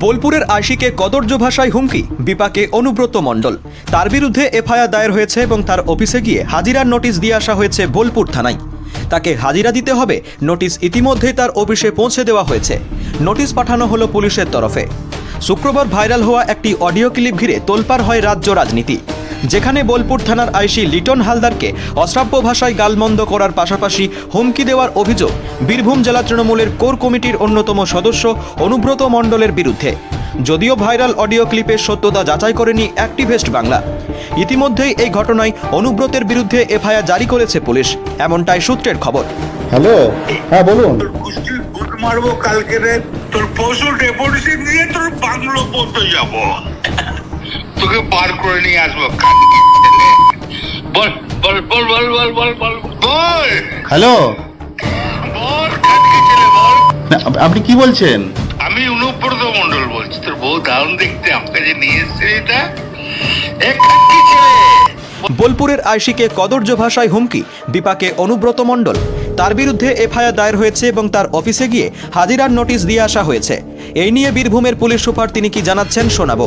বোলপুরের আশিকে কদর্য ভাষায় হুমকি, বিপাকে অনুব্রত মণ্ডল। তার বিরুদ্ধে এফআইআর দায়ের হয়েছে এবং তার অফিসে গিয়ে হাজিরার নোটিশ দিয়ে আসা হয়েছে বোলপুর থানায়। তাকে হাজিরা দিতে হবে নোটিশ ইতিমধ্যেই তার অফিসে পৌঁছে দেওয়া হয়েছে। নোটিশ পাঠানো হলো পুলিশের তরফে। শুক্রবার ভাইরাল হওয়া একটি অডিও ক্লিপ ঘিরে তোলপার হয় রাজ্য রাজনীতি। যেখানে বোলপুর থানার আইসি লিটন হালদারকে অশ্রাব্য ভাষায় গালমন্দ করার পাশাপাশি হুমকি দেওয়ার অভিযোগ বীরভূম জেলা তৃণমূলের কোর কমিটির অন্যতম সদস্য অনুব্রত মণ্ডলের বিরুদ্ধে। যদিও ভাইরাল অডিও ক্লিপের সত্যতা যাচাই করেনি অ্যাক্টিভেস্ট বাংলা। ইতিমধ্যেই এই ঘটনায় অনুব্রতের বিরুদ্ধে এফআইআর জারি করেছে পুলিশ। এমনটাই সূত্রের খবর। হ্যালো? হ্যাঁ বলুন। মারবো কালকে তোর পশু ডেপুটেশন নিয়ে তোর বাংলো পর্যন্ত যাব। তোকে বার করে নিয়ে আসব। বল বল বল বল বল বল বল। বল! হ্যালো? আপনি কি বলছেন? আমি অনুব্রত মন্ডল বলছি। তোর বউ দারুণ দেখতে যে নিয়ে এসছে এটা। বোলপুরের আইসিকে কদর্য ভাষায় হুমকি বিপাকে অনুব্রত মণ্ডল। তার বিরুদ্ধে এফআইআর দায়ের হয়েছে এবং তার অফিসে গিয়ে হাজিরার নোটিশ দিয়ে আসা হয়েছে। এই নিয়ে বীরভূমের পুলিশ সুপার তিনি কি জানাচ্ছেন শোনাবো।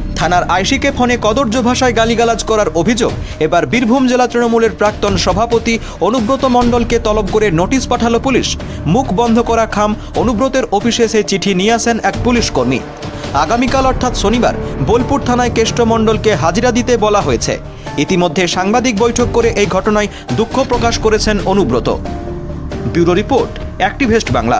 থানার আইসিকে ফোনে কদর্য ভাষায় গালিগালাজ করার অভিযোগ। এবার বীরভূম জেলা তৃণমূলের প্রাক্তন সভাপতি অনুব্রত মণ্ডলকে তলব করে নোটিশ পাঠালো পুলিশ। মুখ বন্ধ করা খাম, অনুব্রতের অফিসে সে চিঠি নিয়ে আসেন এক পুলিশ কর্মী। আগামীকাল অর্থাৎ শনিবার বোলপুর থানায় কেষ্ট মণ্ডলকে হাজিরা দিতে বলা হয়েছে। ইতিমধ্যে সাংবাদিক বৈঠক করে এই ঘটনায় দুঃখ প্রকাশ করেছেন Anubrata. Bureau report, activist Bangla.